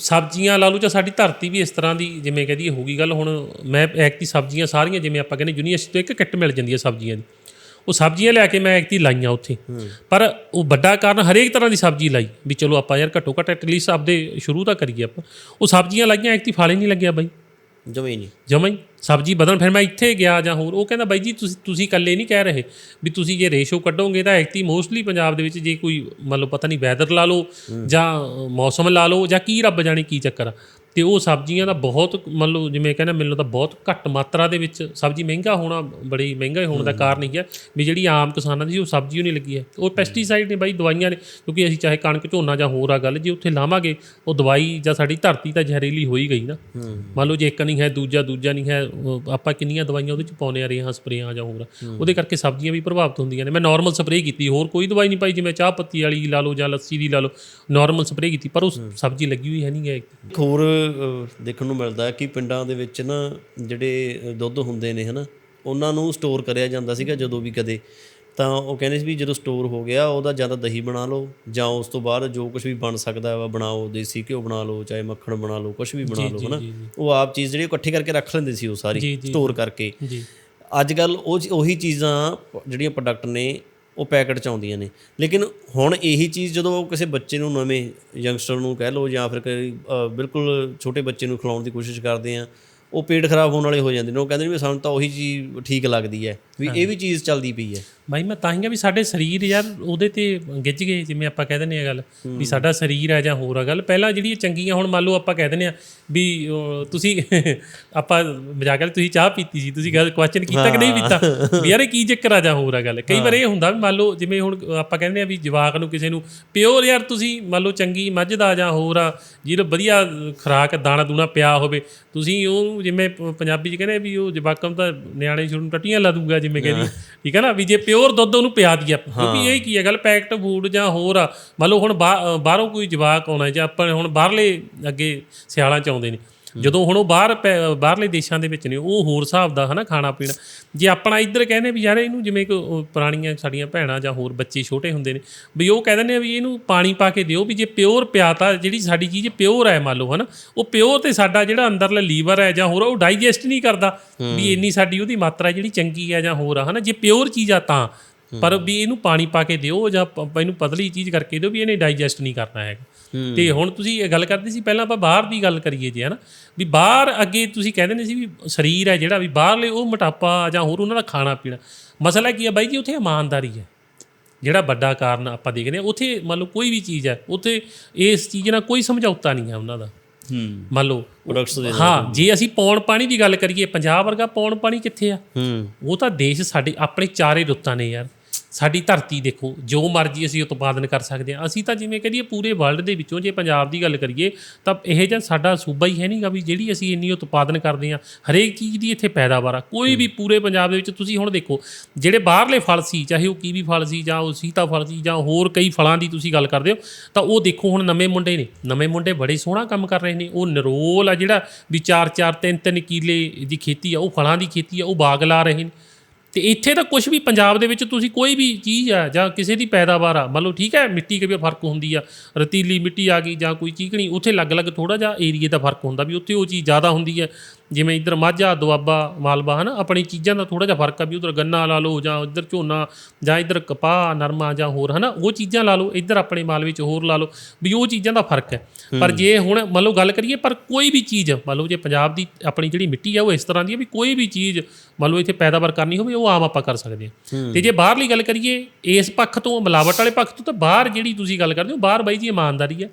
ਸਬਜ਼ੀਆਂ ਲਾ ਲਓ ਜਾਂ ਸਾਡੀ ਧਰਤੀ ਵੀ ਇਸ ਤਰ੍ਹਾਂ ਦੀ ਜਿਵੇਂ ਕਹਦੀ ਹੋ ਗਈ ਗੱਲ ਹੁਣ ਮੈਂ ਐਕਤੀ ਸਬਜ਼ੀਆਂ ਸਾਰੀਆਂ ਜਿਵੇਂ ਆਪਾਂ ਕਹਿੰਦੇ ਯੂਨੀਵਰਸਿਟੀ ਤੋਂ ਇੱਕ ਕਿੱਟ ਮਿਲ ਜਾਂਦੀ ਹੈ ਸਬਜ਼ੀਆਂ ਦੀ। ਉਹ ਸਬਜ਼ੀਆਂ ਲੈ ਕੇ ਮੈਂ ਐਕਤੀ ਲਾਈਆਂ ਉੱਥੇ। ਪਰ ਉਹ ਵੱਡਾ ਕਾਰਨ ਹਰੇਕ ਤਰ੍ਹਾਂ ਦੀ ਸਬਜ਼ੀ ਲਾਈ ਵੀ ਚਲੋ ਆਪਾਂ ਯਾਰ ਘੱਟੋ ਘੱਟ ਐਟਲੀਸਟ ਆਪਦੇ ਸ਼ੁਰੂ ਤਾਂ ਕਰੀਏ ਆਪਾਂ। ਉਹ ਸਬਜ਼ੀਆਂ ਲਾਈਆਂ ਐਕਤੀ ਫਾਲੇ ਨਹੀਂ ਲੱਗਿਆ ਬਾਈ। ਜਮੇ ਨਹੀਂ। ਜਮਾਂ ਸਬਜ਼ੀ ਬਦਲ ਫਿਰ ਮੈਂ ਇੱਥੇ ਗਿਆ ਜਾਂ ਹੋਰ, ਉਹ ਕਹਿੰਦਾ ਬਾਈ ਜੀ, ਤੁਸੀਂ ਤੁਸੀਂ ਇਕੱਲੇ ਨਹੀਂ ਕਹਿ ਰਹੇ ਵੀ ਤੁਸੀਂ ਜੇ ਰੇਸ਼ੋ ਕੱਢੋਗੇ ਤਾਂ ਐਕਟੀ ਮੋਸਟਲੀ ਪੰਜਾਬ ਦੇ ਵਿੱਚ ਜੇ ਕੋਈ ਮੰਨ ਲਓ ਪਤਾ ਨਹੀਂ ਵੈਦਰ ਲਾ ਲਓ ਜਾਂ ਮੌਸਮ ਲਾ ਲਓ ਜਾਂ ਕੀ ਰੱਬ ਜਾਣੇ ਕੀ ਚੱਕਰ ਆ। ਤੇ ਉਹ ਸਬਜ਼ੀਆਂ ਦਾ ਬਹੁਤ ਮੰਨ ਲਓ ਜਿਵੇਂ ਕਹਿੰਦਾ ਮੈਨੂੰ ਤਾਂ ਬਹੁਤ ਘੱਟ ਮਾਤਰਾ ਦੇ ਵਿੱਚ ਸਬਜ਼ੀ ਮਹਿੰਗਾ ਹੋਣਾ ਬੜੀ ਮਹਿੰਗਾ ਹੋਣ ਦਾ ਕਾਰਨ ਹੀ ਹੈ ਵੀ ਜਿਹੜੀ ਆਮ ਕਿਸਾਨਾਂ ਦੀ ਉਹ ਸਬਜ਼ੀ ਉਹ ਨਹੀਂ ਲੱਗੀ ਹੈ। ਉਹ ਪੈਸਟੀਸਾਈਡ ਨੇ ਬਾਈ ਦਵਾਈਆਂ ਨੇ ਕਿਉਂਕਿ ਅਸੀਂ ਚਾਹੇ ਕਣਕ ਝੋਨਾ ਜਾਂ ਹੋਰ ਆ ਗੱਲ ਜੇ ਉੱਥੇ ਲਾਵਾਂਗੇ ਉਹ ਦਵਾਈ ਜਾਂ ਸਾਡੀ ਧਰਤੀ ਤਾਂ ਜ਼ਹਿਰੀਲੀ ਹੋ ਹੀ ਗਈ ਨਾ। ਮੰਨ ਲਓ ਜੇ ਇੱਕ ਨਹੀਂ ਹੈ ਦੂਜਾ ਦੂਜਾ ਨਹੀਂ ਹੈ ਆਪਾਂ ਕਿੰਨੀਆਂ ਦਵਾਈਆਂ ਉਹਦੇ ਚ ਪਾਉਂਦੇ ਆ ਰਹੀਆਂ ਸਪਰੇਆਂ ਜਾਂ ਹੋਰ। ਉਹਦੇ ਕਰਕੇ ਸਬਜ਼ੀਆਂ ਵੀ ਪ੍ਰਭਾਵਿਤ ਹੁੰਦੀਆਂ ਨੇ। ਮੈਂ ਨਾਰਮਲ ਸਪਰੇਅ ਕੀਤੀ ਹੋਰ ਕੋਈ ਦਵਾਈ ਨਹੀਂ ਪਾਈ ਜਿਵੇਂ ਚਾਹ ਪੱਤੀ ਵਾਲੀ ਲਾ ਲਓ ਜਾਂ ਲੱਸੀ ਦੀ ਲਾ ਲਓ ਨਾਰਮਲ ਸਪਰੇਅ ਕੀਤੀ ਪਰ ਉਹ ਸਬਜ਼ੀ ਲੱਗੀ ਹੋਈ ਹੈ ਨਹੀਂ ਹੈ। ਹੋਰ ਦੇਖਣ ਨੂੰ ਮਿਲਦਾ ਕਿ ਪਿੰਡਾਂ ਦੇ ਵਿੱਚ ਨਾ ਜਿਹੜੇ ਦੁੱਧ ਹੁੰਦੇ ਨੇ ਹਨਾ ਉਹਨਾਂ ਨੂੰ ਸਟੋਰ ਕਰਿਆ ਜਾਂਦਾ ਸੀਗਾ ਜਦੋਂ ਵੀ ਕਦੇ। ਤਾਂ ਉਹ ਕਹਿੰਦੇ ਸੀ ਵੀ ਜਦੋਂ ਸਟੋਰ ਹੋ ਗਿਆ ਉਹਦਾ ਜਾਂ ਤਾਂ ਦਹੀਂ ਬਣਾ ਲਓ ਜਾਂ ਉਸ ਤੋਂ ਬਾਅਦ ਜੋ ਕੁਝ ਵੀ ਬਣ ਸਕਦਾ ਵਾ ਬਣਾਓ ਦੇਸੀ ਘਿਓ ਬਣਾ ਲਓ ਚਾਹੇ ਮੱਖਣ ਬਣਾ ਲਓ ਕੁਝ ਵੀ ਬਣਾ ਲਓ ਹਨਾ। ਉਹ ਆਪ ਚੀਜ਼ ਜਿਹੜੀ ਇਕੱਠੀ ਕਰਕੇ ਰੱਖ ਲੈਂਦੇ ਸੀ ਉਹ ਸਾਰੀ ਸਟੋਰ ਕਰਕੇ। ਜੀ। ਅੱਜ ਕੱਲ ਉਹ ਉਹੀ ਚੀਜ਼ਾਂ ਜਿਹੜੀਆਂ ਪ੍ਰੋਡਕਟ ਨੇ ਉਹ ਪੈਕਟ ਚ ਆਉਂਦੀਆਂ ਨੇ। ਲੇਕਿਨ ਹੁਣ ਇਹੀ ਚੀਜ਼ ਜਦੋਂ ਕਿਸੇ ਬੱਚੇ ਨੂੰ ਨਵੇਂ ਯੰਗਸਟਰ ਨੂੰ ਕਹਿ ਲਓ ਜਾਂ ਫਿਰ ਬਿਲਕੁਲ ਛੋਟੇ ਬੱਚੇ ਨੂੰ ਖਿਲਾਉਣ ਦੀ ਕੋਸ਼ਿਸ਼ ਕਰਦੇ ਆ ਉਹ ਪੇਟ ਖਰਾਬ ਹੋਣ ਵਾਲੇ ਹੋ ਜਾਂਦੇ ਨੇ। ਉਹ ਕਹਿੰਦੇ ਨੇ ਵੀ ਸਾਨੂੰ ਤਾਂ ਉਹੀ ਚੀਜ਼ ਠੀਕ ਲੱਗਦੀ ਹੈ ਵੀ ਇਹ ਵੀ ਚੀਜ਼ ਚੱਲਦੀ ਪਈ ਹੈ। ਬਾਈ ਮੈਂ ਤਾਂ ਹੀ ਵੀ ਸਾਡੇ ਸਰੀਰ ਯਾਰ ਉਹਦੇ ਤੇ ਗਿੱਜ ਗਏ ਜਿਵੇਂ ਆਪਾਂ ਕਹਿ ਦਿੰਦੇ ਆ ਗੱਲ ਵੀ ਸਾਡਾ ਸਰੀਰ ਆ ਜਾਂ ਹੋਰ ਆ ਗੱਲ। ਪਹਿਲਾਂ ਜਿਹੜੀ ਚੰਗੀਆਂ ਹੁਣ ਮੰਨ ਲਓ ਆਪਾਂ ਕਹਿ ਦਿੰਦੇ ਆ ਵੀ ਤੁਸੀਂ ਆਪਾਂ ਮਜ਼ਾਕ ਵਾਲੀ ਤੁਸੀਂ ਚਾਹ ਪੀਤੀ ਸੀ ਤੁਸੀਂ ਗੱਲ ਕੁਐਸਚਨ ਕੀਤਾ ਕਿ ਨਹੀਂ ਪੀਤਾ ਵੀ ਯਾਰ ਇਹ ਕੀ ਚੱਕਰ ਆ ਜਾਂ ਹੋਰ ਆ ਗੱਲ? ਕਈ ਵਾਰ ਇਹ ਹੁੰਦਾ ਵੀ ਮੰਨ ਲਓ ਜਿਵੇਂ ਹੁਣ ਆਪਾਂ ਕਹਿੰਦੇ ਆ ਵੀ ਜਵਾਕ ਨੂੰ ਕਿਸੇ ਨੂੰ ਪਿਓਰ ਯਾਰ ਤੁਸੀਂ ਮੰਨ ਲਓ ਚੰਗੀ ਮੱਝ ਦਾ ਜਾਂ ਹੋਰ ਆ ਜਿਹਦਾ ਵਧੀਆ ਖੁਰਾਕ ਦਾਣਾ ਦੂਣਾ ਪਿਆ ਹੋਵੇ ਤੁਸੀਂ ਉਹ ਜਿਵੇਂ ਪੰਜਾਬੀ ਚ ਕਹਿੰਦੇ ਵੀ ਉਹ ਜਵਾਕਾਂ ਨੂੰ ਤਾਂ ਨਿਆਣੇ ਸ਼ੁਰੂ ਨੂੰ ਟੱਟੀਆਂ ਲਾ ਦੂਗਾ ਜਿਵੇਂ ਕਹਿੰਦੀ ਠੀਕ ਹੈ ਨਾ? ਵੀ ਜੇ ਪਿਓਰ ਦੁੱਧ ਉਹਨੂੰ ਪਿਆ ਦਈਏ ਕਿਉਂਕਿ ਇਹ ਕੀ ਹੈ ਗੱਲ ਪੈਕਟ ਫੂਡ ਜਾਂ ਹੋਰ ਆ। ਮੰਨ ਲਓ ਹੁਣ ਬਾਹਰੋਂ ਕੋਈ ਜਵਾਕ ਆਉਣਾ ਜਾਂ ਆਪਾਂ ਹੁਣ ਬਾਹਰਲੇ ਅੱਗੇ ਸਿਆਲਾਂ ਚ ਆਉਂਦੇ ਨੇ। ਜਦੋਂ ਹੁਣ ਉਹ ਬਾਹਰ ਬਾਹਰਲੇ ਦੇਸ਼ਾਂ ਦੇ ਵਿੱਚ ਨੇ ਉਹ ਹੋਰ ਹਿਸਾਬ ਦਾ ਹਨਾ ਖਾਣਾ ਪੀਣਾ। ਜੇ ਆਪਣਾ ਇੱਧਰ ਕਹਿੰਦੇ ਵੀ ਯਾਰ ਇਹਨੂੰ ਜਿਵੇਂ ਕਿ ਪੁਰਾਣੀਆਂ ਸਾਡੀਆਂ ਭੈਣਾਂ ਜਾਂ ਹੋਰ ਬੱਚੇ ਛੋਟੇ ਹੁੰਦੇ ਨੇ ਵੀ ਉਹ ਕਹਿ ਦਿੰਦੇ ਆ ਵੀ ਇਹਨੂੰ ਪਾਣੀ ਪਾ ਕੇ ਦਿਓ ਵੀ ਜੇ ਪਿਓਰ ਪਿਆਤਾ ਜਿਹੜੀ ਸਾਡੀ ਚੀਜ਼ ਪਿਓਰ ਹੈ ਮੰਨ ਲਓ ਹਨਾ ਉਹ ਪਿਓਰ ਤੇ ਸਾਡਾ ਜਿਹੜਾ ਅੰਦਰਲਾ ਲੀਵਰ ਹੈ ਜਾਂ ਹੋਰ ਉਹ ਡਾਈਜੈਸਟ ਨਹੀਂ ਕਰਦਾ। ਵੀ ਇੰਨੀ ਸਾਡੀ ਉਹਦੀ ਮਾਤਰਾ ਜਿਹੜੀ ਚੰਗੀ ਹੈ ਜਾਂ ਹੋਰ ਆ ਹਨਾ ਜੇ ਪਿਓਰ ਚੀਜ਼ ਆ ਤਾਂ। ਪਰ ਵੀ ਇਹਨੂੰ ਪਾਣੀ ਪਾ ਕੇ ਦਿਓ ਜਾਂ ਇਹਨੂੰ ਪਤਲੀ ਚੀਜ਼ ਕਰਕੇ ਦਿਓ ਵੀ ਇਹਨੇ ਡਾਈਜੈਸਟ ਨਹੀਂ ਕਰਨਾ ਹੈਗਾ। ਤੇ ਹੁਣ ਤੁਸੀਂ ਇਹ ਗੱਲ ਕਰਦੇ ਸੀ ਪਹਿਲਾਂ ਆਪਾਂ ਬਾਹਰ ਦੀ ਗੱਲ ਕਰੀਏ ਜੇ ਹਨਾ। ਵੀ ਬਾਹਰ ਅੱਗੇ ਤੁਸੀਂ ਕਹਿੰਦੇ ਨੇ ਸੀ ਵੀ ਸਰੀਰ ਹੈ ਜਿਹੜਾ ਵੀ ਬਾਹਰਲੇ ਉਹ ਮੋਟਾਪਾ ਜਾਂ ਹੋਰ ਉਹਨਾਂ ਦਾ ਖਾਣਾ ਪੀਣਾ। ਮਸਲਾ ਕੀ ਹੈ ਬਾਈ ਜੀ ਉੱਥੇ ਇਮਾਨਦਾਰੀ ਹੈ। ਜਿਹੜਾ ਵੱਡਾ ਕਾਰਨ ਆਪਾਂ ਦੇਖਦੇ ਹਾਂ ਉੱਥੇ ਮੰਨ ਲਓ ਕੋਈ ਵੀ ਚੀਜ਼ ਹੈ ਉੱਥੇ ਇਸ ਚੀਜ਼ ਨਾਲ ਕੋਈ ਸਮਝੌਤਾ ਨਹੀਂ ਹੈ ਉਹਨਾਂ ਦਾ। ਹੂੰ ਮੰਨ ਲਓ ਪ੍ਰੋਡਕਟਸ ਦੇ ਹਾਂ ਜੇ ਅਸੀਂ ਪੌਣ ਪਾਣੀ ਦੀ ਗੱਲ ਕਰੀਏ ਪੰਜਾਬ ਵਰਗਾ ਪੌਣ ਪਾਣੀ ਕਿੱਥੇ ਆ? ਹੂੰ। ਉਹ ਤਾਂ ਦੇਸ਼ ਸਾਡੇ ਆਪਣੇ ਚਾਰੇ ਰੁੱਤਾਂ ਨੇ ਯਾਰ। ਸਾਡੀ ਧਰਤੀ ਦੇਖੋ ਜੋ ਮਰਜ਼ੀ ਅਸੀਂ ਉਤਪਾਦਨ ਕਰ ਸਕਦੇ ਹਾਂ। ਅਸੀਂ ਤਾਂ ਜਿਵੇਂ ਕਹਦੀਏ ਪੂਰੇ ਵਰਲਡ ਦੇ ਵਿੱਚੋਂ ਜੇ ਪੰਜਾਬ ਦੀ ਗੱਲ ਕਰੀਏ ਤਾਂ ਇਹ ਜਿਹਾ ਸਾਡਾ ਸੂਬਾ ਹੀ ਹੈ ਨਹੀਂਗਾ ਵੀ ਜਿਹੜੀ ਅਸੀਂ ਇੰਨੀ ਉਤਪਾਦਨ ਕਰਦੇ ਹਾਂ ਹਰੇਕ ਚੀਜ਼ ਦੀ ਇੱਥੇ ਪੈਦਾਵਾਰ ਆ। ਕੋਈ ਵੀ ਪੂਰੇ ਪੰਜਾਬ ਦੇ ਵਿੱਚ ਤੁਸੀਂ ਹੁਣ ਦੇਖੋ ਜਿਹੜੇ ਬਾਹਰਲੇ ਫਲ ਸੀ ਚਾਹੇ ਉਹ ਕੀਵੀ ਫਲ ਸੀ ਜਾਂ ਉਹ ਸੀਤਾ ਫਲ ਸੀ ਜਾਂ ਹੋਰ ਕਈ ਫਲਾਂ ਦੀ ਤੁਸੀਂ ਗੱਲ ਕਰਦੇ ਹੋ ਤਾਂ ਉਹ ਦੇਖੋ ਹੁਣ ਨਵੇਂ ਮੁੰਡੇ ਨੇ। ਨਵੇਂ ਮੁੰਡੇ ਬੜੇ ਸੋਹਣਾ ਕੰਮ ਕਰ ਰਹੇ ਨੇ। ਉਹ ਨਰੋਲ ਆ ਜਿਹੜਾ ਵੀ 4-4 3-3 ਕਿੱਲੇ ਦੀ ਖੇਤੀ ਆ ਉਹ ਫਲਾਂ ਦੀ ਖੇਤੀ ਆ ਉਹ ਬਾਗ ਲਾ ਰਹੇ ਨੇ। ਤੇ ਇੱਥੇ ਤਾਂ ਕੁਝ ਵੀ ਪੰਜਾਬ ਦੇ ਵਿੱਚ ਤੁਸੀਂ ਕੋਈ ਵੀ ਚੀਜ਼ ਆ ਜਾਂ ਕਿਸੇ ਦੀ ਪੈਦਾਵਾਰ ਆ ਮੰਨ ਲਓ ਠੀਕ ਹੈ ਮਿੱਟੀ ਕੇ ਵੀ ਫ਼ਰਕ ਹੁੰਦੀ ਆ ਰਤੀਲੀ ਮਿੱਟੀ ਆ ਗਈ ਜਾਂ ਕੋਈ ਚੀਕਣੀ ਉੱਥੇ ਅਲੱਗ-ਅਲੱਗ ਥੋੜਾ ਜਿਹਾ ਏਰੀਏ ਦਾ ਫ਼ਰਕ ਹੁੰਦਾ ਵੀ ਉੱਥੇ ਉਹ ਚੀਜ਼ ਜ਼ਿਆਦਾ ਹੁੰਦੀ ਹੈ ਜਿਵੇਂ ਇੱਧਰ ਮਾਝਾ ਦੁਆਬਾ ਮਾਲਵਾ ਹਨਾ ਆਪਣੀ ਚੀਜ਼ਾਂ ਦਾ ਥੋੜਾ ਜਿਹਾ ਫ਼ਰਕ ਆ ਵੀ ਉਧਰ ਗੰਨਾ ਲਾ ਲਓ ਜਾਂ ਇੱਧਰ ਝੋਨਾ ਜਾਂ ਇੱਧਰ ਕਪਾਹ ਨਰਮਾ ਜਾਂ ਹੋਰ ਹਨਾ ਉਹ ਚੀਜ਼ਾਂ ਲਾ ਲਓ ਇੱਧਰ ਆਪਣੇ ਮਾਲਵੇ ਚ ਹੋਰ ਲਾ ਲਓ ਵੀ ਉਹ ਚੀਜ਼ਾਂ ਦਾ ਫ਼ਰਕ ਹੈ। ਪਰ ਜੇ ਹੁਣ ਮੰਨ ਲਓ ਗੱਲ ਕਰੀਏ ਪਰ ਕੋਈ ਵੀ ਚੀਜ਼ ਮੰਨ ਲਓ ਜੇ ਪੰਜਾਬ ਦੀ ਆਪਣੀ ਜਿਹੜੀ ਮਿੱਟੀ ਆ ਉਹ ਇਸ ਤਰ੍ਹਾਂ ਦੀ ਹੈ ਵੀ ਕੋਈ ਵੀ ਚੀਜ਼ ਮੰਨ ਲਓ ਇੱਥੇ ਪੈਦਾਵਾਰ ਕਰਨੀ ਹੋਵੇ ਉਹ ਆਮ ਆਪਾਂ ਕਰ ਸਕਦੇ ਹਾਂ। ਤੇ ਜੇ ਬਾਹਰਲੀ ਗੱਲ ਕਰੀਏ ਇਸ ਪੱਖ ਤੋਂ ਮਿਲਾਵਟ ਵਾਲੇ ਪੱਖ ਤੋਂ ਤਾਂ ਬਾਹਰ ਜਿਹੜੀ ਤੁਸੀਂ ਗੱਲ ਕਰਦੇ ਹੋ ਬਾਹਰ ਬਾਈ ਜੀ ਇਮਾਨਦਾਰੀ ਹੈ।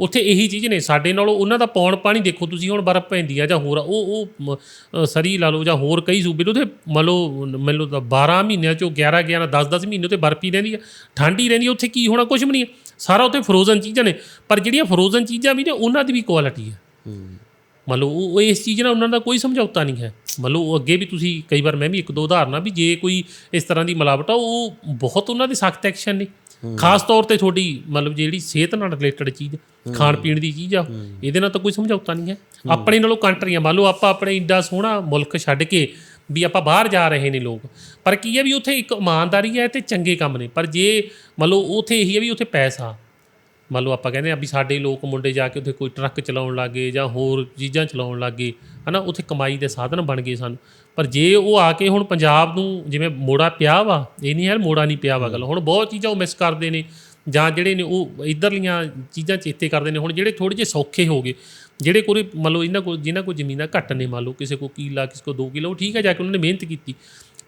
ਉੱਥੇ ਇਹੀ ਚੀਜ਼ ਨੇ। ਸਾਡੇ ਨਾਲੋਂ ਉਹਨਾਂ ਦਾ ਪੌਣ ਪਾਣੀ ਦੇਖੋ ਤੁਸੀਂ ਹੁਣ ਬਰਫ਼ ਪੈਂਦੀ ਆ ਜਾਂ ਹੋਰ ਉਹ ਉਹ ਸਰੀ ਲਾ ਲਓ ਜਾਂ ਹੋਰ ਕਈ ਸੂਬੇ ਨੇ ਉੱਥੇ ਮੰਨ ਲਓ ਮੰਨ ਲਓ ਤਾਂ 12 ਮਹੀਨਿਆਂ ਚੋਂ 11 11 10 10 ਮਹੀਨੇ ਉੱਤੇ ਬਰਫ਼ ਹੀ ਰਹਿੰਦੀ ਆ। ਠੰਡ ਹੀ ਰਹਿੰਦੀ ਉੱਥੇ ਕੀ ਹੋਣਾ ਕੁਝ ਵੀ ਨਹੀਂ ਸਾਰਾ ਉੱਥੇ ਫਰੋਜ਼ਨ ਚੀਜ਼ਾਂ ਨੇ। ਪਰ ਜਿਹੜੀਆਂ ਫਰੋਜ਼ਨ ਚੀਜ਼ਾਂ ਵੀ ਨੇ ਉਹਨਾਂ ਦੀ ਵੀ ਕੁਆਲਿਟੀ ਹੈ। ਮੰਨ ਲਓ ਉਹ ਇਸ ਚੀਜ਼ ਨਾਲ ਉਹਨਾਂ ਦਾ ਕੋਈ ਸਮਝੌਤਾ ਨਹੀਂ ਹੈ। ਮੰਨ ਲਓ ਉਹ ਅੱਗੇ ਵੀ ਤੁਸੀਂ ਕਈ ਵਾਰ ਮੈਂ ਵੀ ਇੱਕ ਦੋ ਉਦਾਹਰਨਾਂ ਵੀ ਜੇ ਕੋਈ ਇਸ ਤਰ੍ਹਾਂ ਦੀ ਮਿਲਾਵਟ ਆ ਉਹ ਬਹੁਤ ਉਹਨਾਂ ਦੇ ਸਖਤ ਐਕਸ਼ਨ ਨੇ। ਖਾਸ ਤੌਰ ਤੇ ਤੁਹਾਡੀ ਮਤਲਬ ਜਿਹੜੀ ਸਿਹਤ ਨਾਲ ਰਿਲੇਟਡ ਚੀਜ਼ ਖਾਣ ਪੀਣ ਦੀ ਚੀਜ਼ ਆ ਇਹਦੇ ਨਾਲ ਤਾਂ ਕੋਈ ਸਮਝੌਤਾ ਨਹੀਂ ਹੈ। ਆਪਣੇ ਨਾਲੋਂ ਕੰਟਰੀਆਂ ਮੰਨ ਲਓ ਆਪਾਂ ਆਪਣੇ ਇੰਡਾ ਸੋਹਣਾ ਮੁਲਕ ਛੱਡ ਕੇ ਵੀ ਆਪਾਂ ਬਾਹਰ ਜਾ ਰਹੇ ਨੇ ਲੋਕ ਪਰ ਕੀ ਹੈ ਵੀ ਉੱਥੇ ਇੱਕ ਇਮਾਨਦਾਰੀ ਹੈ ਤੇ ਚੰਗੇ ਕੰਮ ਨੇ। ਪਰ ਜੇ ਮੰਨ ਲਓ ਉੱਥੇ ਇਹੀ ਹੈ ਵੀ ਉੱਥੇ ਪੈਸਾ ਮੰਨ ਲਓ ਆਪਾਂ ਕਹਿੰਦੇ ਆ ਵੀ ਸਾਡੇ ਲੋਕ ਮੁੰਡੇ ਜਾ ਕੇ ਉੱਥੇ ਕੋਈ ਟਰੱਕ ਚਲਾਉਣ ਲੱਗੇ ਜਾਂ ਹੋਰ ਚੀਜ਼ਾਂ ਚਲਾਉਣ ਲੱਗੇ, ਹਨਾ, ਉੱਥੇ ਕਮਾਈ ਦੇ ਸਾਧਨ ਬਣ ਗਏ ਸਨ। ਪਰ ਜੇ ਉਹ ਆ ਕੇ ਹੁਣ ਪੰਜਾਬ ਨੂੰ ਜਿਵੇਂ ਮੋੜਾ ਪਿਆ ਵਾ, ਇਹ ਨਹੀਂ ਹੈ ਮੋੜਾ ਨਹੀਂ ਪਿਆ ਵਾ ਗੱਲ, ਹੁਣ ਬਹੁਤ ਚੀਜ਼ਾਂ ਉਹ ਮਿਸ ਕਰਦੇ ਨੇ ਜਾਂ ਜਿਹੜੇ ਨੇ ਉਹ ਇਧਰਲੀਆਂ ਚੀਜ਼ਾਂ ਚੇਤੇ ਕਰਦੇ ਨੇ, ਹੁਣ ਜਿਹੜੇ ਥੋੜੇ ਜਿਹੇ ਸੌਖੇ ਹੋ ਗਏ, ਜਿਹੜੇ ਕੋਲ ਮੰਨ ਲਓ ਇਹਨਾਂ ਕੋਲ, ਜਿਨ੍ਹਾਂ ਕੋਲ ਜ਼ਮੀਨਾਂ ਘੱਟ ਨੇ ਮੰਨ ਲਓ, ਕਿਸੇ ਕੋ ਕਿਲਾ, ਕਿਸੇ ਕੋ 2 ਕਿੱਲਾ, ਉਹ ਠੀਕ ਹੈ ਜਾ ਕੇ ਉਹਨਾਂ ਨੇ ਮਿਹਨਤ ਕੀਤੀ।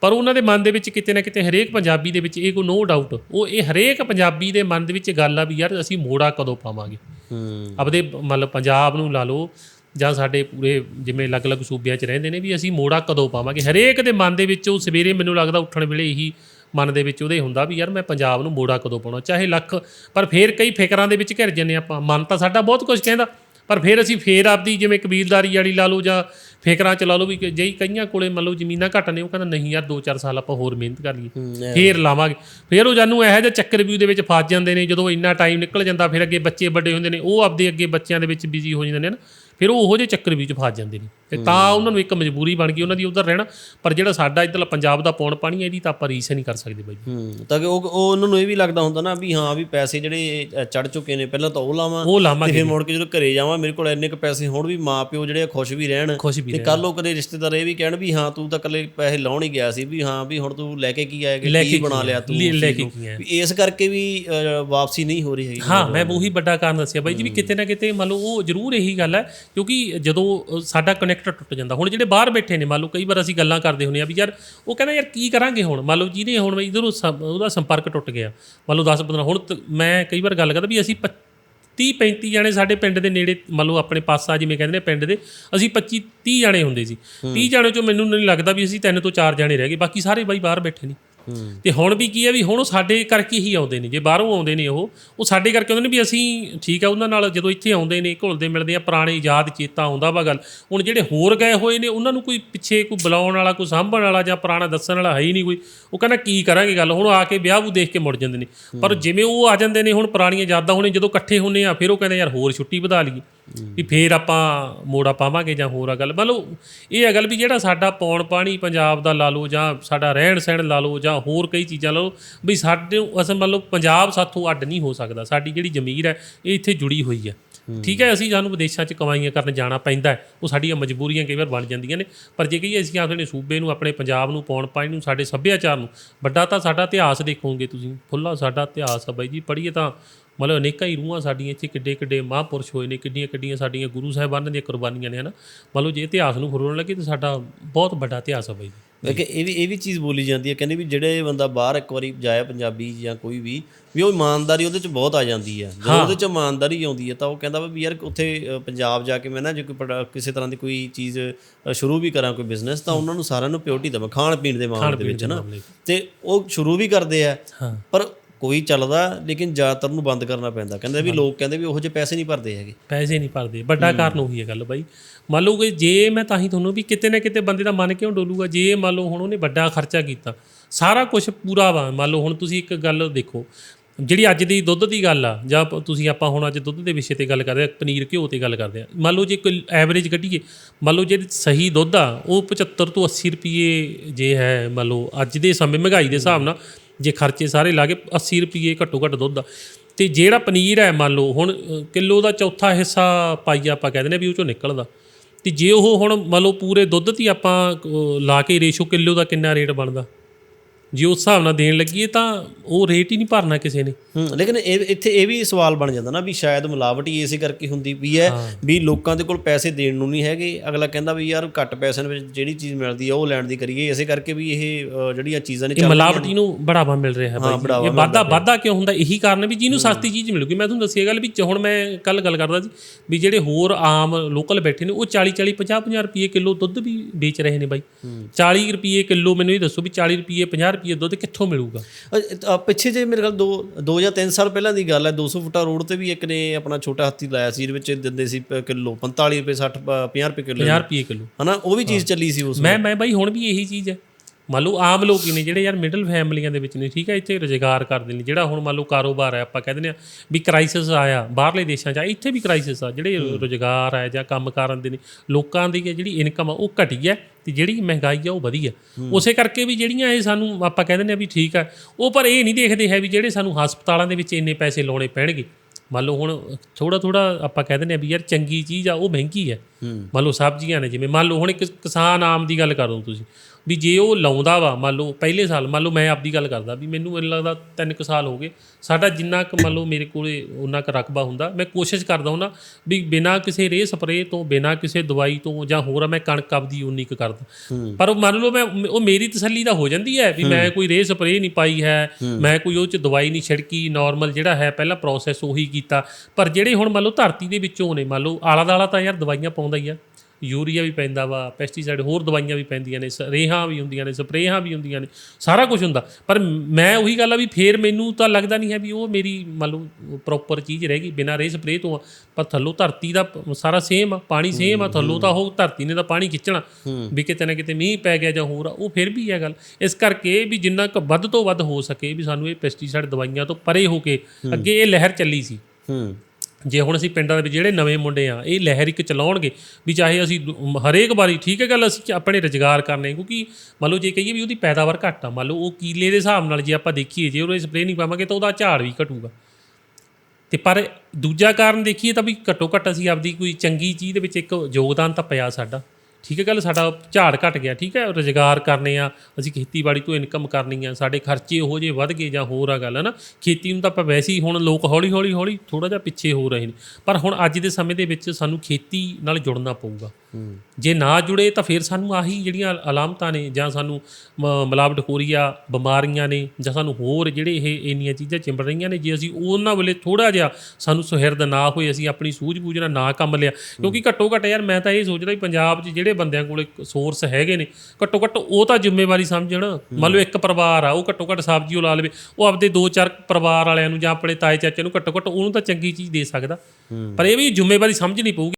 ਪਰ ਉਹਨਾਂ ਦੇ ਮਨ ਦੇ ਵਿੱਚ ਕਿਤੇ ਨਾ ਕਿਤੇ ਹਰੇਕ ਪੰਜਾਬੀ ਦੇ ਵਿੱਚ ਇਹ ਕੋ ਨੋ ਡਾਊਟ ਉਹ ਇਹ ਹਰੇਕ ਪੰਜਾਬੀ ਦੇ ਮਨ ਦੇ ਵਿੱਚ ਗੱਲ ਆ ਵੀ ਯਾਰ ਅਸੀਂ ਮੋੜਾ ਕਦੋਂ ਪਾਵਾਂਗੇ? ਹੂੰ। ਆਪਦੇ ਮਤਲਬ ਪੰਜਾਬ ਨੂੰ ਲਾ ਲਓ ਜਾਂ ਸਾਡੇ ਪੂਰੇ ਜਿਵੇਂ ਅਲੱਗ-ਅਲੱਗ ਸੂਬਿਆਂ 'ਚ ਰਹਿੰਦੇ ਨੇ ਵੀ ਅਸੀਂ ਮੋੜਾ ਕਦੋਂ ਪਾਵਾਂਗੇ? ਹਰੇਕ ਦੇ ਮਨ ਦੇ ਵਿੱਚ ਉਹ ਸਵੇਰੇ ਮੈਨੂੰ ਲੱਗਦਾ ਉੱਠਣ ਵੇਲੇ ਇਹੀ ਮਨ ਦੇ ਵਿੱਚ ਉਹਦੇ ਹੁੰਦਾ ਵੀ ਯਾਰ ਮੈਂ ਪੰਜਾਬ ਨੂੰ ਮੋੜਾ ਕਦੋਂ ਪਾਉਣਾ? ਚਾਹੇ ਲੱਖ ਪਰ ਫੇਰ ਕਈ ਫਿਕਰਾਂ ਦੇ ਵਿੱਚ ਘਿਰ ਜੰਨੇ ਆਪਾਂ। ਮਨ ਤਾਂ ਸਾਡਾ ਬਹੁਤ ਕੁਝ ਕਹਿੰਦਾ ਪਰ ਫਿਰ ਅਸੀਂ ਫੇਰ ਆਪਦੀ ਜਿਵੇਂ ਕਬੀਲਦਾਰੀ ਵਾਲੀ ਲਾ ਲਓ ਜਾਂ ਫਿਕਰਾਂ ਚ ਲਾ ਲਓ ਵੀ ਜਈ ਕਈਆਂ ਕੋਲੇ ਮੰਨ ਲਓ ਜ਼ਮੀਨਾਂ ਘੱਟ ਨੇ ਉਹ ਕਹਿੰਦਾ ਨਹੀਂ ਯਾਰ 2-4 ਸਾਲ ਆਪਾਂ ਹੋਰ ਮਿਹਨਤ ਕਰ ਲਈਏ। ਫੇਰ ਲਾਵਾਂਗੇ। ਫੇਰ ਉਹ ਜਾਨੂੰ ਇਹੋ ਜਿਹਾ ਚੱਕਰ ਵੀ ਉਹਦੇ ਵਿੱਚ ਫਸ ਜਾਂਦੇ ਨੇ ਜਦੋਂ ਇੰਨਾ ਟਾਈਮ ਨਿਕਲ ਜਾਂਦਾ ਫਿਰ ਅੱਗੇ ਬੱਚੇ ਵੱਡੇ ਹੁੰਦੇ ਨੇ ਉਹ ਆਪਦੇ ਅੱਗੇ ਬੱਚਿਆਂ ਦੇ ਵਿੱਚ ਬਿਜ਼ੀ ਹੋ ਜਾਂਦੇ ਨੇ ਨਾ। ਫਿਰ ਉਹ ਉਹੋ ਜਿਹੇ ਚੱਕਰ ਵਿੱਚ ਫਸ ਜਾਂਦੇ ਨੇ। ਤੇ ਤਾਂ ਉਹਨਾਂ ਨੂੰ ਇੱਕ ਮਜਬੂਰੀ ਬਣ ਗਈ ਉਹਨਾਂ ਦੀ ਉਧਰ ਰਹਿਣਾ। ਪਰ ਜਿਹੜਾ ਸਾਡਾ ਇੱਧਰਲਾ ਪੰਜਾਬ ਦਾ ਪੌਣ ਪਾਣੀ ਹੈ ਇਹਦੀ ਤਾਂ ਆਪਾਂ ਰੀਸ ਨਹੀਂ ਕਰ ਸਕਦੇ ਬਾਈ ਹੂੰ ਤਾਂ ਕਿ ਉਹ ਉਹ ਉਹਨਾਂ ਨੂੰ ਇਹ ਵੀ ਲੱਗਦਾ ਹੁੰਦਾ ਨਾ ਵੀ ਹਾਂ ਵੀ ਪੈਸੇ ਜਿਹੜੇ ਚੜ ਚੁੱਕੇ ਨੇ ਪਹਿਲਾਂ ਤਾਂ ਉਹ ਲਾਵਾਂ ਉਹ ਤੇ ਫਿਰ ਮੁੜ ਕੇ ਜਦੋਂ ਘਰੇ ਜਾਵਾਂ ਮੇਰੇ ਕੋਲ ਇੰਨੇ ਕ ਪੈਸੇ ਹੁਣ ਵੀ ਮਾਂ ਪਿਓ ਜਿਹੜੇ ਖੁਸ਼ ਵੀ ਰਹਿਣ। ਤੇ ਕੱਲ ਉਹ ਕਦੇ ਰਿਸ਼ਤੇਦਾਰ ਇਹ ਵੀ ਕਹਿਣ ਵੀ ਹਾਂ ਤੂੰ ਤਾਂ ਇਕੱਲੇ ਪੈਸੇ ਲਾਉਣ ਹੀ ਗਿਆ ਸੀ ਵੀ ਹਾਂ ਵੀ ਹੁਣ ਤੂੰ ਲੈ ਕੇ ਕੀ ਆਏਗਾ ਲੈ ਕੀ ਬਣਾ ਲਿਆ ਤੂੰ ਲੈ- ਕੇ। ਕੀ ਆਇਆ। ਇਸ ਕਰਕੇ ਵੀ ਵਾਪਸੀ ਨਹੀਂ ਹੋ ਰਹੀ ਹੈਗੀ। ਹਾਂ ਮੈਂ ਉਹੀ ਵੱਡਾ ਕਾਰਨ ਦੱਸਿਆ ਬਾਈ ਜੀ ਵੀ ਕਿਤੇ ਨਾ ਕਿਤੇ ਮੰਨ ਲਓ ਉਹ ਜ਼ਰੂਰ ਇਹੀ ਗੱਲ ਹੈ ਕਿਉਂਕਿ ਜਦੋਂ ਸਾਡਾ ਕਨੈਕਟ ਟੁੱਟ ਜਾਂਦਾ। ਹੁਣ ਜਿਹੜੇ ਬਾਹਰ ਬੈਠੇ ਨੇ ਮੰਨ ਲਓ ਕਈ ਵਾਰ ਅਸੀਂ ਗੱਲਾਂ ਕਰਦੇ ਹੁੰਦੇ ਆ ਵੀ ਯਾਰ ਉਹ ਕਹਿੰਦਾ ਯਾਰ ਕੀ ਕਰਾਂਗੇ ਹੁਣ? ਮੰਨ ਲਓ ਜਿਹਨੇ ਹੁਣ ਇਧਰੋਂ ਉਹਦਾ ਸੰਪਰਕ ਟੁੱਟ ਗਿਆ। ਮੰਨ ਲਓ 10 15 ਹੁਣ ਮੈਂ ਕਈ ਵਾਰ ਗੱਲ ਕਰਦਾ ਵੀ ਅਸੀਂ 30 35 ਜਣੇ ਸਾਡੇ ਪਿੰਡ ਦੇ ਨੇੜੇ ਮੰਨ ਲਓ ਆਪਣੇ ਪਾਸਾ ਜਿਵੇਂ ਕਹਿੰਦੇ ਨੇ ਪਿੰਡ ਦੇ ਅਸੀਂ 25 30 ਜਣੇ ਹੁੰਦੇ ਸੀ। 30 ਜਣੇ ਚੋਂ ਮੈਨੂੰ ਨਹੀਂ ਲੱਗਦਾ ਵੀ ਅਸੀਂ ਤਿੰਨ ਤੋਂ ਚਾਰ ਜਣੇ ਰਹਿ ਗਏ ਬਾਕੀ ਸਾਰੇ ਬਾਈ ਬਾਹਰ ਬੈਠੇ ਨੇ। ਤੇ ਹੁਣ ਵੀ ਕੀ ਹੈ ਵੀ ਹੁਣ ਉਹ ਸਾਡੇ ਕਰਕੇ ਹੀ ਆਉਂਦੇ ਨੇ ਜੇ ਬਾਹਰੋਂ ਆਉਂਦੇ ਨੇ ਉਹ ਉਹ ਸਾਡੇ ਕਰਕੇ ਆਉਂਦੇ ਨੇ ਵੀ ਅਸੀਂ ਠੀਕ ਆ ਉਹਨਾਂ ਨਾਲ ਜਦੋਂ ਇੱਥੇ ਆਉਂਦੇ ਨੇ ਘੁਲਦੇ ਮਿਲਦੇ ਆ ਪੁਰਾਣੇ ਯਾਦ ਚੇਤਾ ਆਉਂਦਾ ਵਾ ਗੱਲ। ਹੁਣ ਜਿਹੜੇ ਹੋਰ ਗਏ ਹੋਏ ਨੇ ਉਹਨਾਂ ਨੂੰ ਕੋਈ ਪਿੱਛੇ ਕੋਈ ਬੁਲਾਉਣ ਵਾਲਾ ਕੋਈ ਸਾਂਭਣ ਵਾਲਾ ਜਾਂ ਪੁਰਾਣਾ ਦੱਸਣ ਵਾਲਾ ਹੈ ਹੀ ਨਹੀਂ ਕੋਈ ਉਹ ਕਹਿੰਦਾ ਕੀ ਕਰਾਂਗੇ ਗੱਲ ਹੁਣ ਆ ਕੇ ਵਿਆਹ ਵੂ ਦੇਖ ਕੇ ਮੁੜ ਜਾਂਦੇ ਨੇ। ਪਰ ਜਿਵੇਂ ਉਹ ਆ ਜਾਂਦੇ ਨੇ ਹੁਣ ਪੁਰਾਣੀਆਂ ਯਾਦਾਂ ਹੁਣੇ ਜਦੋਂ ਇਕੱਠੇ ਹੁੰਨੇ ਆ ਫਿਰ ਉਹ ਕਹਿੰਦੇ ਯਾਰ ਹੋਰ ਛੁੱਟੀ ਵਧਾ ਲਈਏ। ਵੀ ਫੇਰ ਆਪਾਂ ਮੋੜਾ ਪਾਵਾਂਗੇ ਜਾਂ ਹੋਰ ਆ ਗੱਲ। ਮਤਲਬ ਇਹ ਹੈ ਗੱਲ ਵੀ ਜਿਹੜਾ ਸਾਡਾ ਪੌਣ ਪਾਣੀ ਪੰਜਾਬ ਦਾ ਲਾ ਲਓ ਜਾਂ ਸਾਡਾ ਰਹਿਣ ਸਹਿਣ ਲਾ ਲਓ ਜਾਂ ਹੋਰ ਕਈ ਚੀਜ਼ਾਂ ਲਾ ਲਓ, ਵੀ ਸਾਡੇ ਅਸਲ ਮੰਨ ਲਓ ਪੰਜਾਬ ਸਾਥੋਂ ਅੱਡ ਨਹੀਂ ਹੋ ਸਕਦਾ। ਸਾਡੀ ਜਿਹੜੀ ਜ਼ਮੀਰ ਹੈ, ਇਹ ਇੱਥੇ ਜੁੜੀ ਹੋਈ ਹੈ। ਠੀਕ ਹੈ, ਅਸੀਂ ਸਾਨੂੰ ਵਿਦੇਸ਼ਾਂ 'ਚ ਕਮਾਈਆਂ ਕਰਨ ਜਾਣਾ ਪੈਂਦਾ ਉਹ ਸਾਡੀਆਂ ਮਜਬੂਰੀਆਂ ਕਈ ਵਾਰ ਬਣ ਜਾਂਦੀਆਂ ਨੇ। ਪਰ ਜੇ ਕਹੀਏ ਅਸੀਂ ਆਪਣੇ ਸੂਬੇ ਨੂੰ, ਆਪਣੇ ਪੰਜਾਬ ਨੂੰ, ਪੌਣ ਪਾਣੀ ਨੂੰ, ਸਾਡੇ ਸੱਭਿਆਚਾਰ ਨੂੰ, ਵੱਡਾ ਤਾਂ ਸਾਡਾ ਇਤਿਹਾਸ ਦੇਖੋਗੇ ਤੁਸੀਂ। ਫੁੱਲਾ ਸਾਡਾ ਇਤਿਹਾਸ ਆ ਬਾਈ ਜੀ, ਪੜ੍ਹੀਏ ਤਾਂ ਮਤਲਬ ਅਨੇਕਾਂ ਹੀ ਰੂਹਾਂ ਸਾਡੀਆਂ ਇੱਥੇ ਕਿੱਡੇ ਕਿੱਡੇ ਮਹਾਂਪੁਰਸ਼ ਹੋਏ ਨੇ ਕਿੱਡੀਆਂ ਕਿੱਡੀਆਂ ਸਾਡੀਆਂ ਗੁਰੂ ਸਾਹਿਬਾਨਾਂ ਦੀਆਂ ਕੁਰਬਾਨੀਆਂ ਨੇ ਹਨਾ? ਮੰਨ ਲਓ ਜੇ ਇਤਿਹਾਸ ਨੂੰ ਫਰੋਲਣ ਲੱਗੇ ਤਾਂ ਸਾਡਾ ਬਹੁਤ ਵੱਡਾ ਇਤਿਹਾਸ ਆ ਬਾਈ ਕਿ ਇਹ ਵੀ ਇਹ ਵੀ ਚੀਜ਼ ਬੋਲੀ ਜਾਂਦੀ ਹੈ ਕਹਿੰਦੇ ਵੀ ਜਿਹੜੇ ਬੰਦਾ ਬਾਹਰ ਇੱਕ ਵਾਰੀ ਜਾਇਆ ਪੰਜਾਬੀ ਜਾਂ ਕੋਈ ਵੀ ਵੀ ਉਹ ਇਮਾਨਦਾਰੀ ਉਹਦੇ ਚ ਬਹੁਤ ਆ ਜਾਂਦੀ ਹੈ ਜਦੋਂ ਉਹਦੇ ਚ ਇਮਾਨਦਾਰੀ ਆਉਂਦੀ ਹੈ ਤਾਂ ਉਹ ਕਹਿੰਦਾ ਵੀ ਯਾਰ ਉੱਥੇ ਪੰਜਾਬ ਜਾ ਕੇ ਮੈਂ ਨਾ ਜੇ ਕੋਈ ਕਿਸੇ ਤਰ੍ਹਾਂ ਦੀ ਕੋਈ ਚੀਜ਼ ਸ਼ੁਰੂ ਵੀ ਕਰਾਂ ਕੋਈ ਬਿਜ਼ਨਸ ਤਾਂ ਉਹਨਾਂ ਨੂੰ ਸਾਰਿਆਂ ਨੂੰ ਪਿਓਰਟੀ ਦੇਵਾਂ ਖਾਣ ਪੀਣ ਦੇ ਮਾਮਲੇ ਦੇ ਵਿੱਚ ਨਾ। ਤੇ ਉਹ ਸ਼ੁਰੂ ਵੀ ਕਰਦੇ ਆ ਪਰ ਕੋਈ ਚੱਲਦਾ ਲੇਕਿਨ ਜ਼ਿਆਦਾਤਰ ਨੂੰ ਬੰਦ ਕਰਨਾ ਪੈਂਦਾ। ਕਹਿੰਦੇ ਵੀ ਲੋਕ ਕਹਿੰਦੇ ਵੀ ਉਹੋ ਜਿਹੇ ਪੈਸੇ ਨਹੀਂ ਭਰਦੇ ਹੈਗੇ। ਪੈਸੇ ਨਹੀਂ ਭਰਦੇ। ਵੱਡਾ ਕਾਰਨ ਉਹੀ ਹੈ ਗੱਲ ਬਾਈ। ਮੰਨ ਲਓ ਕਿ ਜੇ ਮੈਂ ਤਾਂ ਹੀ ਤੁਹਾਨੂੰ ਵੀ ਕਿਤੇ ਨਾ ਕਿਤੇ ਬੰਦੇ ਦਾ ਮਨ ਕਿਉਂ ਡੋਲੂਗਾ? ਜੇ ਮੰਨ ਲਓ ਹੁਣ ਉਹਨੇ ਵੱਡਾ ਖਰਚਾ ਕੀਤਾ ਸਾਰਾ ਕੁਝ ਪੂਰਾ ਵਾ। ਮੰਨ ਲਓ ਹੁਣ ਤੁਸੀਂ ਇੱਕ ਗੱਲ ਦੇਖੋ ਜਿਹੜੀ ਅੱਜ ਦੀ ਦੁੱਧ ਦੀ ਗੱਲ ਆ ਜਾਂ ਤੁਸੀਂ ਆਪਾਂ ਹੁਣ ਅੱਜ ਦੁੱਧ ਦੇ ਵਿਸ਼ੇ ਤੇ ਗੱਲ ਕਰਦੇ ਆ ਪਨੀਰ ਘਿਓ ਤੇ ਗੱਲ ਕਰਦੇ ਆ। ਮੰਨ ਲਓ ਜੇ ਕੋਈ ਐਵਰੇਜ ਕੱਢੀਏ ਮੰਨ ਲਓ ਜਿਹੜੀ ਸਹੀ ਦੁੱਧ ਆ ਉਹ 75 ਤੋਂ 80 ਰੁਪਏ ਜੇ ਹੈ ਮੰਨ ਲਓ ਅੱਜ ਦੇ ਸਮੇਂ ਮਹਿੰਗਾਈ ਦੇ ਹਿਸਾਬ ਨਾਲ ਜੇ ਖਰਚੇ ਸਾਰੇ ਲਾ ਕੇ 80 ਰੁਪਏ ਘੱਟੋ ਘੱਟ ਦੁੱਧ ਦਾ। ਤੇ ਜਿਹੜਾ ਪਨੀਰ ਹੈ ਮੰਨ ਲਓ ਹੁਣ ਅ, ਕਿਲੋ ਦਾ ਚੌਥਾ ਹਿੱਸਾ ਪਾਈਆ ਆਪਾਂ ਕਹਿੰਦੇ ਨੇ ਵੀ ਉਹ ਚੋਂ ਨਿਕਲਦਾ। ਤੇ ਜੇ ਉਹ ਹੁਣ ਮੰਨ ਲਓ ਪੂਰੇ ਦੁੱਧ ਦੀ ਆਪਾਂ ਲਾ ਕੇ ਰੇਸ਼ੋ ਕਿਲੋ ਦਾ ਕਿੰਨਾ ਰੇਟ ਬਣਦਾ? ਜੇ ਉਸ ਹਿਸਾਬ ਨਾਲ ਦੇਣ ਲੱਗੀਏ ਤਾਂ ਉਹ ਰੇਟ ਹੀ ਨਹੀਂ ਭਰਨਾ ਕਿਸੇ ਨੇ। ਹੂੰ ਲੇਕਿਨ ਇਹ ਇੱਥੇ ਇਹ ਵੀ ਸਵਾਲ ਬਣ ਜਾਂਦਾ ਨਾ ਵੀ ਸ਼ਾਇਦ ਮਿਲਾਵਟ ਹੀ ਇਸੇ ਕਰਕੇ ਹੁੰਦੀ ਵੀ ਹੈ ਵੀ ਲੋਕਾਂ ਦੇ ਕੋਲ ਪੈਸੇ ਦੇਣ ਨੂੰ ਨਹੀਂ ਹੈਗੇ। ਅਗਲਾ ਕਹਿੰਦਾ ਵੀ ਯਾਰ ਘੱਟ ਪੈਸਿਆਂ ਵਿੱਚ ਜਿਹੜੀ ਚੀਜ਼ ਮਿਲਦੀ ਹੈ ਉਹ ਲੈਣ ਦੀ ਕਰੀਏ। ਇਸੇ ਕਰਕੇ ਵੀ ਇਹ ਜਿਹੜੀਆਂ ਚੀਜ਼ਾਂ ਨੇ ਇਹ ਮਿਲਾਵਟੀ ਨੂੰ ਬੜਾਵਾ ਮਿਲ ਰਿਹਾ ਹੈ ਬਾਈ ਇਹ ਵਾਧਾ ਵਾਧਾ ਕਿਉਂ ਹੁੰਦਾ? ਇਹੀ ਕਾਰਨ ਵੀ ਜਿਹਨੂੰ ਸਸਤੀ ਚੀਜ਼ ਮਿਲੂਗੀ। ਮੈਂ ਤੁਹਾਨੂੰ ਦੱਸਿਆ ਗੱਲ ਵੀ ਹੁਣ ਮੈਂ ਕੱਲ ਗੱਲ ਕਰਦਾ ਸੀ ਵੀ ਜਿਹੜੇ ਹੋਰ ਆਮ ਲੋਕਲ ਬੈਠੇ ਨੇ ਉਹ 40 40 50 50 ਰੁਪਏ ਕਿਲੋ ਦੁੱਧ ਵੀ ਵੇਚ ਰਹੇ ਨੇ ਬਾਈ। 40 ਰੁਪਏ ਕਿਲੋ ਮੈਨੂੰ ਇਹ ਦੱਸੋ ਵੀ 40 ਰੁਪਏ 50 ਰੁਪਏ ਦੁੱਧ ਕਿੱਥੋਂ ਮਿਲੂਗਾ? ਪਿੱਛੇ ਜੇ ਮੇਰੇ ਖਿਆਲ ਦੋ ਦੋ ਜਾਂ ਤਿੰਨ ਸਾਲ ਪਹਿਲਾਂ ਦੀ ਗੱਲ ਹੈ 200 ਫੁੱਟਾ ਰੋਡ ਤੇ ਵੀ ਇੱਕ ਨੇ ਆਪਣਾ ਛੋਟਾ ਹਾਥੀ ਲਾਇਆ ਸੀ ਜਿਹਦੇ ਵਿੱਚ ਦਿੰਦੇ ਸੀ ਕਿਲੋ 45 ਰੁਪਏ 60 ਪ- 50 ਰੁਪਏ ਕਿਲੋ। 50 ਰੁਪਏ ਕਿਲੋ। ਹਨਾ ਉਹ ਵੀ ਚੀਜ਼ ਚੱਲੀ ਸੀ ਉਸ ਮੈਂ ਮੈਂ ਬਾਈ ਹੁਣ ਵੀ ਇਹੀ ਚੀਜ਼ ਹੈ। ਮੰਨ ਲਓ ਆਮ ਲੋਕ ਹੀ ਨੇ ਜਿਹੜੇ ਯਾਰ ਮਿਡਲ ਫੈਮਲੀਆਂ ਦੇ ਵਿੱਚ ਨੇ ਠੀਕ ਹੈ ਇੱਥੇ ਰੁਜ਼ਗਾਰ ਕਰਦੇ ਨੇ ਜਿਹੜਾ ਹੁਣ ਮੰਨ ਲਓ ਕਾਰੋਬਾਰ ਹੈ ਆਪਾਂ ਕਹਿੰਦੇ ਨੇ ਵੀ ਕ੍ਰਾਈਸਿਸ ਆਇਆ ਬਾਹਰਲੇ ਦੇਸ਼ਾਂ 'ਚ ਆ, ਇੱਥੇ ਵੀ ਕ੍ਰਾਈਸਿਸ ਆ ਜਿਹੜੇ ਰੁਜ਼ਗਾਰ ਹੈ ਜਾਂ ਕੰਮ ਕਰਨ ਦੇ ਨੇ ਲੋਕਾਂ ਦੀ ਜਿਹੜੀ ਇਨਕਮ ਆ ਉਹ ਘਟੀ ਹੈ ਤੇ ਜਿਹੜੀ ਮਹਿੰਗਾਈ ਆ ਉਹ ਵਧੀ ਹੈ। ਉਸੇ ਕਰਕੇ ਵੀ ਜਿਹੜੀਆਂ ਇਹ ਸਾਨੂੰ ਆਪਾਂ ਕਹਿੰਦੇ ਨੇ ਵੀ ਠੀਕ ਹੈ ਉਹ ਪਰ ਇਹ ਨਹੀਂ ਦੇਖਦੇ ਹੈ ਵੀ ਜਿਹੜੇ ਸਾਨੂੰ ਹਸਪਤਾਲਾਂ ਦੇ ਵਿੱਚ ਇੰਨੇ ਪੈਸੇ ਲਾਉਣੇ ਪੈਣਗੇ। ਮੰਨ ਲਓ ਹੁਣ ਥੋੜਾ ਥੋੜਾ ਆਪਾਂ ਕਹਿ ਦਿੰਦੇ ਆ ਵੀ ਯਾਰ ਚੰਗੀ ਚੀਜ਼ ਆ ਉਹ ਮਹਿੰਗੀ ਹੈ। ਮੰਨ ਲਓ ਸਬਜ਼ੀਆਂ ਨੇ ਜਿਵੇਂ ਮੰਨ ਲਓ ਹੁਣ ਇੱਕ ਕਿਸਾਨ ਆਮ ਦੀ ਗੱਲ ਕਰੋ ਤੁਸੀਂ ਵੀ ਜੇ ਉਹ ਲਾਉਂਦਾ ਵਾ ਮੰਨ ਲਓ ਪਹਿਲੇ ਸਾਲ ਮੰਨ ਲਓ ਮੈਂ ਆਪਦੀ ਗੱਲ ਕਰਦਾ ਵੀ ਮੈਨੂੰ ਮੈਨੂੰ ਲੱਗਦਾ ਤਿੰਨ ਕੁ ਸਾਲ ਹੋ ਗਏ ਸਾਡਾ ਜਿੰਨਾ ਕੁ ਮੰਨ ਲਓ ਮੇਰੇ ਕੋਲੇ ਉਹਨਾਂ ਕੁ ਰਕਬਾ ਹੁੰਦਾ ਮੈਂ ਕੋਸ਼ਿਸ਼ ਕਰਦਾ ਹੁੰਦਾ ਵੀ ਬਿਨਾਂ ਕਿਸੇ ਰੇ ਸਪਰੇਅ ਤੋਂ ਬਿਨਾਂ ਕਿਸੇ ਦਵਾਈ ਤੋਂ ਜਾਂ ਹੋਰ ਮੈਂ ਕਣਕ ਆਪਦੀ ਉਨੀ ਕੁ ਕਰਦਾ। ਪਰ ਉਹ ਮੰਨ ਲਓ ਮੈਂ ਉਹ ਮੇਰੀ ਤਸੱਲੀ ਤਾਂ ਹੋ ਜਾਂਦੀ ਹੈ ਵੀ ਮੈਂ ਕੋਈ ਰੇ ਸਪਰੇਅ ਨਹੀਂ ਪਾਈ ਹੈ ਮੈਂ ਕੋਈ ਉਹ ਚ ਦਵਾਈ ਨਹੀਂ ਛਿੜਕੀ ਨਾਰਮਲ ਜਿਹੜਾ ਹੈ ਪਹਿਲਾ ਪ੍ਰੋਸੈਸ ਉਹੀ ਕੀਤਾ। ਪਰ ਜਿਹੜੇ ਹੁਣ ਮੰਨ ਲਓ ਧਰਤੀ ਦੇ ਵਿੱਚੋਂ ਨੇ ਮੰਨ ਲਓ ਆਲਾ ਦਾਲਾ ਤਾਂ ਯਾਰ ਦਵਾਈਆਂ ਪਾਉਂਦਾ ਹੀ ਆ। ਯੂਰੀਆ ਵੀ ਪੈਂਦਾ ਵਾ ਪੈਸਟੀਸਾਈਡ ਹੋਰ ਦਵਾਈਆਂ ਵੀ ਪੈਂਦੀਆਂ ਨੇ ਰੇਹਾਂ ਵੀ ਹੁੰਦੀਆਂ ਨੇ ਸਪਰੇਹਾਂ ਵੀ ਹੁੰਦੀਆਂ ਨੇ ਸਾਰਾ ਕੁਝ ਹੁੰਦਾ। ਪਰ ਮੈਂ ਉਹੀ ਗੱਲ ਆ ਵੀ ਫੇਰ ਮੈਨੂੰ ਤਾਂ ਲੱਗਦਾ ਨਹੀਂ ਹੈ ਵੀ ਉਹ ਮੇਰੀ ਮੰਨ ਲਓ ਪ੍ਰੋਪਰ ਚੀਜ਼ ਰਹਿ ਗਈ ਬਿਨਾਂ ਰੇ ਸਪਰੇਅ ਤੋਂ। ਪਰ ਥੱਲੋਂ ਧਰਤੀ ਦਾ ਸਾਰਾ ਸੇਮ ਆ ਪਾਣੀ ਸੇਮ ਆ ਥੱਲੋਂ ਤਾਂ ਉਹ ਧਰਤੀ ਨੇ ਤਾਂ ਪਾਣੀ ਖਿੱਚਣਾ ਵੀ ਕਿਤੇ ਨਾ ਕਿਤੇ ਮੀਂਹ ਪੈ ਗਿਆ ਜਾਂ ਹੋਰ ਆ ਉਹ ਫਿਰ ਵੀ ਹੈ ਗੱਲ। ਇਸ ਕਰਕੇ ਵੀ ਜਿੰਨਾ ਕੁ ਵੱਧ ਤੋਂ ਵੱਧ ਹੋ ਸਕੇ ਵੀ ਸਾਨੂੰ ਇਹ ਪੈਸਟੀਸਾਈਡ ਦਵਾਈਆਂ ਤੋਂ ਪਰੇ ਹੋ ਕੇ ਅੱਗੇ ਇਹ ਲਹਿਰ ਚੱਲੀ ਸੀ। ਹੂੰ। ਜੇ ਹੁਣ ਅਸੀਂ ਪਿੰਡਾਂ ਦੇ ਵਿੱਚ ਜਿਹੜੇ ਨਵੇਂ ਮੁੰਡੇ ਆ, ਇਹ ਲਹਿਰ ਇੱਕ ਚਲਾਉਣਗੇ ਵੀ ਚਾਹੇ ਅਸੀਂ ਹਰੇਕ ਵਾਰੀ ਠੀਕ ਹੈ ਗੱਲ, ਅਸੀਂ ਆਪਣੇ ਰੁਜ਼ਗਾਰ ਕਰਨੇ ਕਿਉਂਕਿ ਮੰਨ ਲਓ ਜੇ ਕਹੀਏ ਵੀ ਉਹਦੀ ਪੈਦਾਵਾਰ ਘੱਟ ਆ, ਮੰਨ ਲਓ ਉਹ ਕੀਲੇ ਦੇ ਹਿਸਾਬ ਨਾਲ ਜੇ ਆਪਾਂ ਦੇਖੀਏ, ਜੇ ਉਹਦੇ ਸਪਰੇਅ ਨਹੀਂ ਪਾਵਾਂਗੇ ਤਾਂ ਉਹਦਾ ਝਾੜ ਵੀ ਘਟੂਗਾ। ਤੇ ਪਰ ਦੂਜਾ ਕਾਰਨ ਦੇਖੀਏ ਤਾਂ ਵੀ ਘੱਟੋ ਘੱਟ ਅਸੀਂ ਆਪਦੀ ਕੋਈ ਚੰਗੀ ਚੀਜ਼ ਦੇ ਵਿੱਚ ਇੱਕ ਯੋਗਦਾਨ ਤਾਂ ਪਿਆ ਸਾਡਾ। ਠੀਕ ਹੈ, ਗੱਲ ਸਾਡਾ ਝਾੜ ਘਟ ਗਿਆ, ਠੀਕ ਹੈ, ਰੁਜ਼ਗਾਰ ਕਰਨੇ ਆ, ਅਸੀਂ ਖੇਤੀਬਾੜੀ ਤੋਂ ਇਨਕਮ ਕਰਨੀ ਆ, ਸਾਡੇ ਖਰਚੇ ਉਹੋ ਜਿਹੇ ਵੱਧ ਗਏ ਜਾਂ ਹੋਰ ਆ ਗੱਲ ਹੈ ਨਾ ਖੇਤੀ ਨੂੰ ਤਾਂ ਆਪਾਂ ਵੈਸੇ ਹੀ ਹੁਣ ਲੋਕ ਹੌਲੀ ਹੌਲੀ ਹੌਲੀ ਥੋੜਾ ਜਿਹਾ ਪਿੱਛੇ ਹੋ ਰਹੇ ਨੇ, ਪਰ ਹੁਣ ਅੱਜ ਦੇ ਸਮੇਂ ਦੇ ਵਿੱਚ ਸਾਨੂੰ ਖੇਤੀ ਨਾਲ ਜੁੜਨਾ ਪਊਗਾ। ਜੇ ਨਾ ਜੁੜੇ ਤਾਂ ਫਿਰ ਸਾਨੂੰ ਆਹੀ ਜਿਹੜੀਆਂ ਅਲਾਮਤਾਂ ਨੇ ਜਾਂ ਸਾਨੂੰ ਮ- ਮਿਲਾਵਟਖੋਰੀ ਆ, ਬਿਮਾਰੀਆਂ ਨੇ ਜਾਂ ਸਾਨੂੰ ਹੋਰ ਜਿਹੜੇ ਇਹ ਇੰਨੀਆਂ ਚੀਜ਼ਾਂ ਚਿੰਬੜ ਰਹੀਆਂ ਨੇ, ਜੇ ਅਸੀਂ ਉਹਨਾਂ ਵੇਲੇ ਥੋੜਾ ਜਿਹਾ ਸਾਨੂੰ ਸੁਹਿਰਦ ਨਾ ਹੋਏ, ਅਸੀਂ ਆਪਣੀ ਸੂਝ-ਬੂਝ ਨਾਲ ਨਾ ਕੰਮ ਲਿਆ। ਕਿਉਂਕਿ ਘੱਟੋ ਘੱਟ ਯਾਰ ਮੈਂ ਤਾਂ ਇਹ ਸੋਚਦਾ ਵੀ ਪੰਜਾਬ 'ਚ ਜਿਹੜੇ ਬੰਦਿਆਂ ਕੋਲੇ ਸੋਰਸ ਹੈਗੇ ਨੇ ਘੱਟੋ ਘੱਟ ਉਹ ਤਾਂ ਜ਼ਿੰਮੇਵਾਰੀ ਸਮਝਣ। ਮੰਨ ਲਓ ਇੱਕ ਪਰਿਵਾਰ ਆ, ਉਹ ਘੱਟੋ ਘੱਟ ਸਬਜ਼ੀ ਉਹ ਲਾ ਲਵੇ, ਉਹ ਆਪਦੇ ਦੋ ਚਾਰ ਪਰਿਵਾਰ ਵਾਲਿਆਂ ਨੂੰ ਜਾਂ ਆਪਣੇ ਤਾਏ ਚਾਚੇ ਨੂੰ ਘੱਟੋ ਘੱਟ ਉਹਨੂੰ ਤਾਂ ਚੰਗੀ ਚੀਜ਼ ਦੇ ਸਕਦਾ। ਪਰ ਇਹ ਵੀ ਜ਼ਿੰਮੇਵਾਰੀ ਸਮਝਣੀ ਪਊਗੀ।